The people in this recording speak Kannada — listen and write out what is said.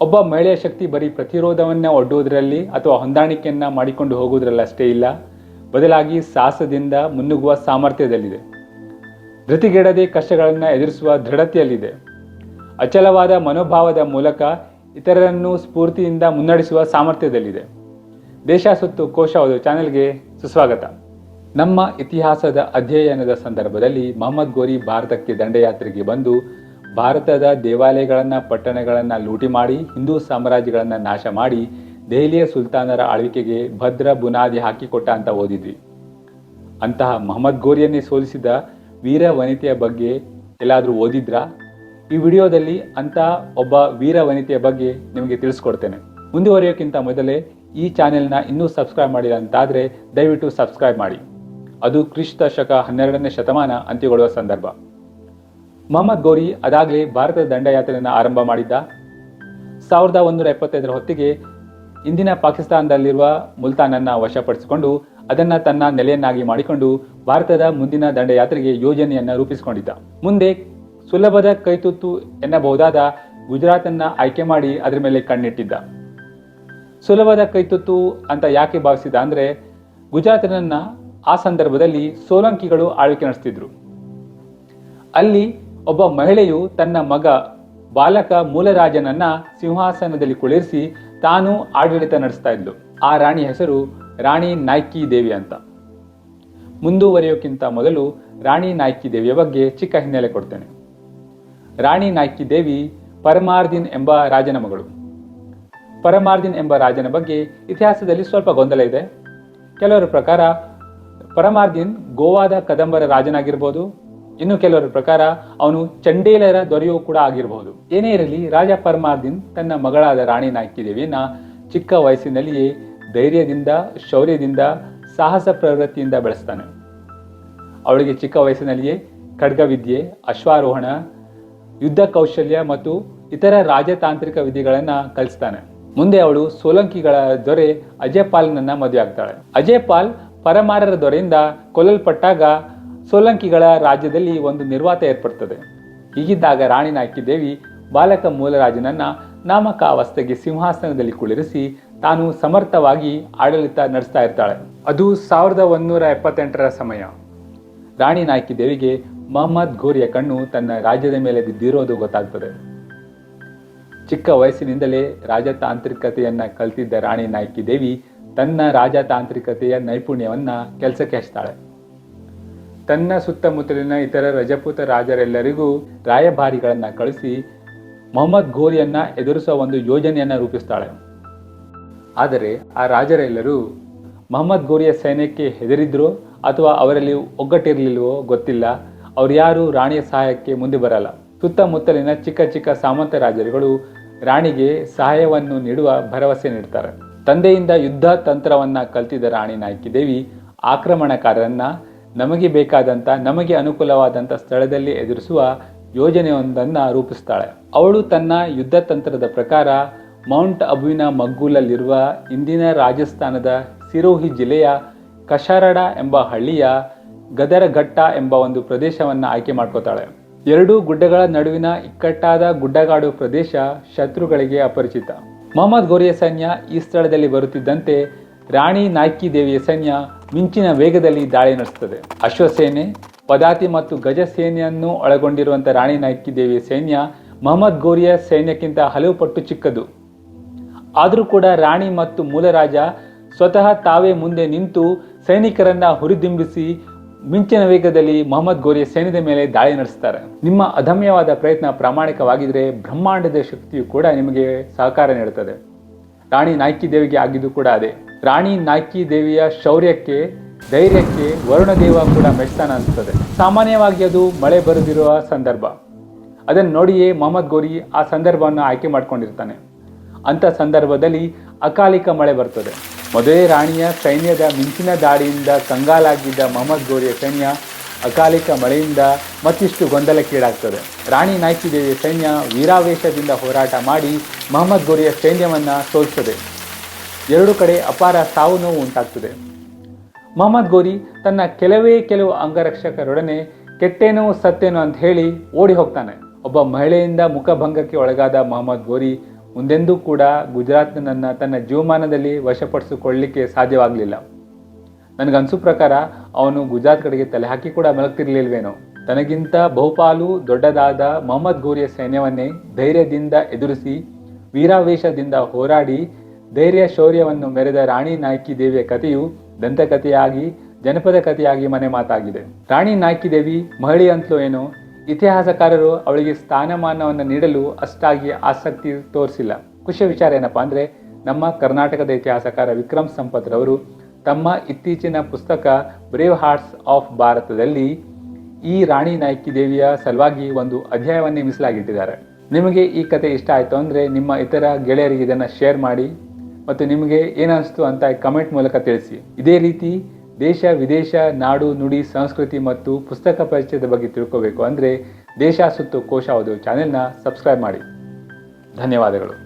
ಒಬ್ಬ ಮಹಿಳೆಯ ಶಕ್ತಿ ಬರೀ ಪ್ರತಿರೋಧವನ್ನ ಒಡ್ಡುವುದರಲ್ಲಿ ಅಥವಾ ಹೊಂದಾಣಿಕೆಯನ್ನ ಮಾಡಿಕೊಂಡು ಹೋಗುವುದರಲ್ಲಿ ಅಷ್ಟೇ ಇಲ್ಲ. ಬದಲಾಗಿ ಸಾಹಸದಿಂದ ಮುನ್ನುಗ್ಗುವ ಸಾಮರ್ಥ್ಯದಲ್ಲಿದೆ. ಧೃತಿಗೆಡದೆ ಕಷ್ಟಗಳನ್ನು ಎದುರಿಸುವ ದೃಢತೆಯಲ್ಲಿದೆ. ಅಚಲವಾದ ಮನೋಭಾವದ ಮೂಲಕ ಇತರರನ್ನು ಸ್ಫೂರ್ತಿಯಿಂದ ಮುನ್ನಡೆಸುವ ಸಾಮರ್ಥ್ಯದಲ್ಲಿದೆ. ದೇಶ ಸುತ್ತು ಕೋಶ ಚಾನೆಲ್ ಚಾನೆಲ್ಗೆ ಸುಸ್ವಾಗತ. ನಮ್ಮ ಇತಿಹಾಸದ ಅಧ್ಯಯನದ ಸಂದರ್ಭದಲ್ಲಿ ಮೊಹಮ್ಮದ್ ಗೋರಿ ಭಾರತಕ್ಕೆ ದಂಡಯಾತ್ರೆಗೆ ಬಂದು ಭಾರತದ ದೇವಾಲಯಗಳನ್ನು, ಪಟ್ಟಣಗಳನ್ನು ಲೂಟಿ ಮಾಡಿ, ಹಿಂದೂ ಸಾಮ್ರಾಜ್ಯಗಳನ್ನು ನಾಶ ಮಾಡಿ, ದೆಹಲಿಯ ಸುಲ್ತಾನರ ಆಳ್ವಿಕೆಗೆ ಭದ್ರ ಬುನಾದಿ ಹಾಕಿಕೊಟ್ಟ ಅಂತ ಓದಿದ್ವಿ. ಅಂತಹ ಮೊಹಮ್ಮದ್ ಗೋರಿಯನ್ನೇ ಸೋಲಿಸಿದ ವೀರ ವನಿತೆಯ ಬಗ್ಗೆ ಎಲ್ಲಾದರೂ ಓದಿದ್ರಾ? ಈ ವಿಡಿಯೋದಲ್ಲಿ ಅಂತಹ ಒಬ್ಬ ವೀರ ವನಿತೆಯ ಬಗ್ಗೆ ನಿಮಗೆ ತಿಳಿಸ್ಕೊಡ್ತೇನೆ. ಮುಂದುವರಿಯೋಕ್ಕಿಂತ ಮೊದಲೇ ಈ ಚಾನೆಲ್ನ ಇನ್ನೂ ಸಬ್ಸ್ಕ್ರೈಬ್ ಮಾಡಿಲ್ಲ ಅಂತಾದರೆ ದಯವಿಟ್ಟು ಸಬ್ಸ್ಕ್ರೈಬ್ ಮಾಡಿ. ಅದು ಕ್ರಿಸ್ತ ಶಕ ಹನ್ನೆರಡನೇ ಶತಮಾನ ಅಂತ್ಯಗೊಳ್ಳುವ ಸಂದರ್ಭ. ಮೊಹಮ್ಮದ್ ಗೋರಿ ಅದಾಗಲೇ ಭಾರತದ ದಂಡಯಾತ್ರೆಯನ್ನು ಆರಂಭ ಮಾಡಿದ್ದ. ಸಾವಿರದ ಒಂದೂರ ಎಪ್ಪತ್ತೈದರ ಹೊತ್ತಿಗೆ ಇಂದಿನ ಪಾಕಿಸ್ತಾನದಲ್ಲಿರುವ ಮುಲ್ತಾನನ್ನು ವಶಪಡಿಸಿಕೊಂಡು ಅದನ್ನು ತನ್ನ ನೆಲೆಯನ್ನಾಗಿ ಮಾಡಿಕೊಂಡು ಭಾರತದ ಮುಂದಿನ ದಂಡಯಾತ್ರೆಗೆ ಯೋಜನೆಯನ್ನ ರೂಪಿಸಿಕೊಂಡಿದ್ದ. ಮುಂದೆ ಸುಲಭದ ಕೈತುತ್ತು ಎನ್ನಬಹುದಾದ ಗುಜರಾತನ್ನ ಆಯ್ಕೆ ಮಾಡಿ ಅದರ ಮೇಲೆ ಕಣ್ಣಿಟ್ಟಿದ್ದ. ಸುಲಭದ ಕೈತುತ್ತು ಅಂತ ಯಾಕೆ ಭಾವಿಸಿದ ಅಂದ್ರೆ ಗುಜರಾತನನ್ನು ಆ ಸಂದರ್ಭದಲ್ಲಿ ಸೋಲಂಕಿಗಳು ಆಳ್ವಿಕೆ ನಡೆಸ್ತಿದ್ರು. ಅಲ್ಲಿ ಒಬ್ಬ ಮಹಿಳೆಯು ತನ್ನ ಮಗ ಬಾಲಕ ಮೂಲರಾಜನನ್ನ ಸಿಂಹಾಸನದಲ್ಲಿ ಕುಳಿರಿಸಿ ತಾನು ಆಡಳಿತ ನಡೆಸ್ತಾ ಇದ್ಲು. ಆ ರಾಣಿ ಹೆಸರು ರಾಣಿ ನಾಯ್ಕಿ ದೇವಿ ಅಂತ. ಮುಂದುವರಿಯೋಕ್ಕಿಂತ ಮೊದಲು ರಾಣಿ ನಾಯ್ಕಿ ದೇವಿಯ ಬಗ್ಗೆ ಚಿಕ್ಕ ಹಿನ್ನೆಲೆ ಕೊಡ್ತೇನೆ. ರಾಣಿ ನಾಯ್ಕಿ ದೇವಿ ಪರಮಾರ್ದಿನ್ ಎಂಬ ರಾಜನ ಮಗಳು. ಪರಮಾರ್ದಿನ್ ಎಂಬ ರಾಜನ ಬಗ್ಗೆ ಇತಿಹಾಸದಲ್ಲಿ ಸ್ವಲ್ಪ ಗೊಂದಲ ಇದೆ. ಕೆಲವರ ಪ್ರಕಾರ ಪರಮಾರ್ದಿನ್ ಗೋವಾದ ಕದಂಬರ ರಾಜನಾಗಿರ್ಬೋದು ಇನ್ನು ಕೆಲವರ ಪ್ರಕಾರ ಅವನು ಚಂಡೇಲರ ದೊರೆಯೂ ಕೂಡ ಆಗಿರಬಹುದು ಏನೇ ಇರಲಿ, ರಾಜ ಪರಮಾರ್ದಿನ್ ತನ್ನ ಮಗಳಾದ ರಾಣಿ ನಾಯ್ಕಿ ದೇವಿಯನ್ನ ಚಿಕ್ಕ ವಯಸ್ಸಿನಲ್ಲಿಯೇ ಧೈರ್ಯದಿಂದ, ಶೌರ್ಯದಿಂದ, ಸಾಹಸ ಪ್ರವೃತ್ತಿಯಿಂದ ಬೆಳೆಸ್ತಾನೆ. ಅವಳಿಗೆ ಚಿಕ್ಕ ವಯಸ್ಸಿನಲ್ಲಿಯೇ ಖಡ್ಗವಿದ್ಯೆ, ಅಶ್ವಾರೋಹಣ, ಯುದ್ಧ ಕೌಶಲ್ಯ ಮತ್ತು ಇತರ ರಾಜತಾಂತ್ರಿಕ ವಿಧಿಗಳನ್ನ ಕಲಿಸ್ತಾನೆ. ಮುಂದೆ ಅವಳು ಸೋಲಂಕಿಗಳ ದೊರೆ ಅಜಯ್ ಪಾಲ್ನನ್ನ ಮದುವೆ ಆಗ್ತಾಳೆ. ಅಜಯ್ ಪರಮಾರರ ದೊರೆಯಿಂದ ಕೊಲ್ಲಲ್ಪಟ್ಟಾಗ ಸೋಲಂಕಿಗಳ ರಾಜ್ಯದಲ್ಲಿ ಒಂದು ನಿರ್ವಾತ ಏರ್ಪಡ್ತದೆ. ಹೀಗಿದ್ದಾಗ ರಾಣಿ ನಾಯ್ಕಿ ದೇವಿ ಬಾಲಕ ಮೂಲರಾಜನನ್ನ ನಾಮಕ ಅವಸ್ಥೆಗೆ ಸಿಂಹಾಸನದಲ್ಲಿ ಕುಳಿರಿಸಿ ತಾನು ಸಮರ್ಥವಾಗಿ ಆಡಳಿತ ನಡೆಸ್ತಾ ಇರ್ತಾಳೆ. ಅದು ಸಾವಿರದ ಒಂದೂರ ಎಪ್ಪತ್ತೆಂಟರ ಸಮಯ. ರಾಣಿ ನಾಯ್ಕಿ ದೇವಿಗೆ ಮೊಹಮ್ಮದ್ ಘೋರಿಯ ಕಣ್ಣು ತನ್ನ ರಾಜ್ಯದ ಮೇಲೆ ಬಿದ್ದಿರೋದು ಗೊತ್ತಾಗ್ತದೆ. ಚಿಕ್ಕ ವಯಸ್ಸಿನಿಂದಲೇ ರಾಜತಾಂತ್ರಿಕತೆಯನ್ನ ಕಲ್ತಿದ್ದ ರಾಣಿ ನಾಯ್ಕಿ ದೇವಿ ತನ್ನ ರಾಜತಾಂತ್ರಿಕತೆಯ ನೈಪುಣ್ಯವನ್ನ ಕೆಲಸಕ್ಕೆ ಹಚ್ತಾಳೆ. ತನ್ನ ಸುತ್ತಮುತ್ತಲಿನ ಇತರ ರಜಪೂತ ರಾಜರೆಲ್ಲರಿಗೂ ರಾಯಭಾರಿಗಳನ್ನು ಕಳಿಸಿ ಮೊಹಮ್ಮದ್ ಘೋರಿಯನ್ನ ಎದುರಿಸುವ ಒಂದು ಯೋಜನೆಯನ್ನ ರೂಪಿಸ್ತಾಳೆ. ಆದರೆ ಆ ರಾಜರೆಲ್ಲರೂ ಮೊಹಮ್ಮದ್ ಗೋರಿಯ ಸೈನ್ಯಕ್ಕೆ ಹೆದರಿದ್ರೋ ಅಥವಾ ಅವರಲ್ಲಿ ಒಗ್ಗಟ್ಟಿರಲಿಲ್ವೋ ಗೊತ್ತಿಲ್ಲ. ಅವ್ರು ಯಾರು ರಾಣಿಯ ಸಹಾಯಕ್ಕೆ ಮುಂದೆ ಬರಲ್ಲ. ಸುತ್ತಮುತ್ತಲಿನ ಚಿಕ್ಕ ಚಿಕ್ಕ ಸಾಮಂತ ರಾಜರುಗಳು ರಾಣಿಗೆ ಸಹಾಯವನ್ನು ನೀಡುವ ಭರವಸೆ ನೀಡ್ತಾರೆ. ತಂದೆಯಿಂದ ಯುದ್ಧ ತಂತ್ರವನ್ನ ಕಲ್ತಿದ್ದ ರಾಣಿ ನಾಯ್ಕಿ ದೇವಿ ಆಕ್ರಮಣಕಾರರನ್ನ ನಮಗೆ ಬೇಕಾದಂಥ ನಮಗೆ ಅನುಕೂಲವಾದಂಥ ಸ್ಥಳದಲ್ಲಿ ಎದುರಿಸುವ ಯೋಜನೆಯೊಂದನ್ನು ರೂಪಿಸ್ತಾಳೆ. ಅವಳು ತನ್ನ ಯುದ್ಧ ತಂತ್ರದ ಪ್ರಕಾರ ಮೌಂಟ್ ಅಬುವಿನ ಮಗ್ಗುಲಲ್ಲಿರುವ ಇಂದಿನ ರಾಜಸ್ಥಾನದ ಸಿರೋಹಿ ಜಿಲ್ಲೆಯ ಕಶಾರಡ ಎಂಬ ಹಳ್ಳಿಯ ಗದರಘಟ್ಟ ಎಂಬ ಒಂದು ಪ್ರದೇಶವನ್ನು ಆಯ್ಕೆ ಮಾಡ್ಕೋತಾಳೆ. ಎರಡೂ ಗುಡ್ಡಗಳ ನಡುವಿನ ಇಕ್ಕಟ್ಟಾದ ಗುಡ್ಡಗಾಡು ಪ್ರದೇಶ ಶತ್ರುಗಳಿಗೆ ಅಪರಿಚಿತ. ಮೊಹಮ್ಮದ್ ಗೋರಿಯ ಸೈನ್ಯ ಈ ಸ್ಥಳದಲ್ಲಿ ಬರುತ್ತಿದ್ದಂತೆ ರಾಣಿ ನಾಯ್ಕಿ ದೇವಿಯ ಸೈನ್ಯ ಮಿಂಚಿನ ವೇಗದಲ್ಲಿ ದಾಳಿ ನಡೆಸುತ್ತದೆ. ಅಶ್ವಸೇನೆ ಪದಾತಿ ಮತ್ತು ಗಜ ಸೇನೆಯನ್ನು ಒಳಗೊಂಡಿರುವಂತಹ ರಾಣಿ ನಾಯ್ಕಿ ದೇವಿಯ ಸೈನ್ಯ ಮೊಹಮ್ಮದ್ ಗೋರಿಯ ಸೈನ್ಯಕ್ಕಿಂತ ಹಲವು ಪಟ್ಟು ಚಿಕ್ಕದು. ಆದರೂ ಕೂಡ ರಾಣಿ ಮತ್ತು ಮೂಲರಾಜ ಸ್ವತಃ ತಾವೇ ಮುಂದೆ ನಿಂತು ಸೈನಿಕರನ್ನ ಹುರಿದಿಂಬಿಸಿ ಮಿಂಚಿನ ವೇಗದಲ್ಲಿ ಮೊಹಮ್ಮದ್ ಗೋರಿಯ ಸೈನ್ಯದ ಮೇಲೆ ದಾಳಿ ನಡೆಸ್ತಾರೆ. ನಿಮ್ಮ ಅದಮ್ಯವಾದ ಪ್ರಯತ್ನ ಪ್ರಾಮಾಣಿಕವಾಗಿದ್ರೆ ಬ್ರಹ್ಮಾಂಡದ ಶಕ್ತಿಯು ಕೂಡ ನಿಮಗೆ ಸಹಕಾರ ನೀಡುತ್ತದೆ. ರಾಣಿ ನಾಯ್ಕಿ ದೇವಿಗೆ ಆಗಿದ್ದು ಕೂಡ ಅದೇ. ರಾಣಿ ನಾಯ್ಕಿ ದೇವಿಯ ಶೌರ್ಯಕ್ಕೆ, ಧೈರ್ಯಕ್ಕೆ ವರುಣ ದೇವ ಕೂಡ ಮೆಚ್ತಾನ ಅನಿಸ್ತದೆ ಸಾಮಾನ್ಯವಾಗಿ ಅದು ಮಳೆ ಬರೆದಿರುವ ಸಂದರ್ಭ. ಅದನ್ನು ನೋಡಿಯೇ ಮೊಹಮ್ಮದ್ ಗೋರಿ ಆ ಸಂದರ್ಭವನ್ನು ಆಯ್ಕೆ ಮಾಡಿಕೊಂಡಿರ್ತಾನೆ. ಅಂಥ ಸಂದರ್ಭದಲ್ಲಿ ಅಕಾಲಿಕ ಮಳೆ ಬರ್ತದೆ. ಮೊದಲೇ ರಾಣಿಯ ಸೈನ್ಯದ ಮಿಂಚಿನ ದಾಳಿಯಿಂದ ಕಂಗಾಲಾಗಿದ್ದ ಮೊಹಮ್ಮದ್ ಗೋರಿಯ ಸೈನ್ಯ ಅಕಾಲಿಕ ಮಳೆಯಿಂದ ಮತ್ತಿಷ್ಟು ಗೊಂದಲಕ್ಕೀಡಾಗ್ತದೆ. ರಾಣಿ ನಾಯ್ಕಿ ದೇವಿಯ ಸೈನ್ಯ ವೀರಾವೇಶದಿಂದ ಹೋರಾಟ ಮಾಡಿ ಮೊಹಮ್ಮದ್ ಗೋರಿಯ ಸೈನ್ಯವನ್ನು ಸೋಲಿಸ್ತದೆ ಎರಡು ಕಡೆ ಅಪಾರ ಸಾವು ನೋವು ಉಂಟಾಗ್ತದೆ. ಮೊಹಮ್ಮದ್ ಗೋರಿ ತನ್ನ ಕೆಲವೇ ಕೆಲವು ಅಂಗರಕ್ಷಕರೊಡನೆ ಕೆಟ್ಟೇನೋ ಸತ್ತೇನೋ ಅಂತ ಹೇಳಿ ಓಡಿ ಹೋಗ್ತಾನೆ. ಒಬ್ಬ ಮಹಿಳೆಯಿಂದ ಮುಖಭಂಗಕ್ಕೆ ಒಳಗಾದ ಮೊಹಮ್ಮದ್ ಗೋರಿ ಮುಂದೆಂದೂ ಕೂಡ ಗುಜರಾತ್ನನ್ನ ತನ್ನ ಜೀವಮಾನದಲ್ಲಿ ವಶಪಡಿಸಿಕೊಳ್ಳಲಿಕ್ಕೆ ಸಾಧ್ಯವಾಗಲಿಲ್ಲ. ನನಗನ್ಸು ಪ್ರಕಾರ ಅವನು ಗುಜರಾತ್ ಕಡೆಗೆ ತಲೆ ಹಾಕಿ ಕೂಡ ಮಲಗ್ತಿರ್ಲಿಲ್ವೇನೋ. ತನಗಿಂತ ಬಹುಪಾಲು ದೊಡ್ಡದಾದ ಮೊಹಮ್ಮದ್ ಗೋರಿಯ ಸೈನ್ಯವನ್ನೇ ಧೈರ್ಯದಿಂದ ಎದುರಿಸಿ, ವೀರಾವೇಶದಿಂದ ಹೋರಾಡಿ ಧೈರ್ಯ ಶೌರ್ಯವನ್ನು ಮೆರೆದ ರಾಣಿ ನಾಯ್ಕಿ ದೇವಿಯ ಕಥೆಯು ದಂತಕಥೆಯಾಗಿ, ಜನಪದ ಕಥೆಯಾಗಿ ಮನೆ ಮಾತಾಗಿದೆ. ರಾಣಿ ನಾಯ್ಕಿ ದೇವಿ ಮಹಳಿ ಅಂತಲೂ ಏನೋ, ಇತಿಹಾಸಕಾರರು ಅವಳಿಗೆ ಸ್ಥಾನಮಾನವನ್ನು ನೀಡಲು ಅಷ್ಟಾಗಿ ಆಸಕ್ತಿ ತೋರಿಸಿಲ್ಲ. ಖುಷಿಯ ವಿಚಾರ ಏನಪ್ಪಾ ಅಂದರೆ, ನಮ್ಮ ಕರ್ನಾಟಕದ ಇತಿಹಾಸಕಾರ ವಿಕ್ರಮ್ ಸಂಪತ್ ರವರು ತಮ್ಮ ಇತ್ತೀಚಿನ ಪುಸ್ತಕ ಬ್ರೇವ್ ಹಾರ್ಟ್ಸ್ ಆಫ್ ಭಾರತದಲ್ಲಿ ಈ ರಾಣಿ ನಾಯ್ಕಿ ದೇವಿಯ ಸಲುವಾಗಿ ಒಂದು ಅಧ್ಯಾಯವನ್ನೇ ಮೀಸಲಾಗಿಟ್ಟಿದ್ದಾರೆ. ನಿಮಗೆ ಈ ಕತೆ ಇಷ್ಟ ಆಯಿತು ಅಂದರೆ ನಿಮ್ಮ ಇತರ ಗೆಳೆಯರಿಗೆ ಇದನ್ನು ಶೇರ್ ಮಾಡಿ ಮತ್ತು ನಿಮಗೆ ಏನಿಸ್ತು ಅಂತ ಕಮೆಂಟ್ ಮೂಲಕ ತಿಳಿಸಿ. ಇದೇ ರೀತಿ ದೇಶ, ವಿದೇಶ, ನಾಡು, ನುಡಿ, ಸಂಸ್ಕೃತಿ ಮತ್ತು ಪುಸ್ತಕ ಪರಿಚಯದ ಬಗ್ಗೆ ತಿಳ್ಕೋಬೇಕು ಅಂದರೆ ದೇಶ ಸುತ್ತು ಕೋಶ ಓದು ಚಾನೆಲ್ನ ಸಬ್ಸ್ಕ್ರೈಬ್ ಮಾಡಿ. ಧನ್ಯವಾದಗಳು.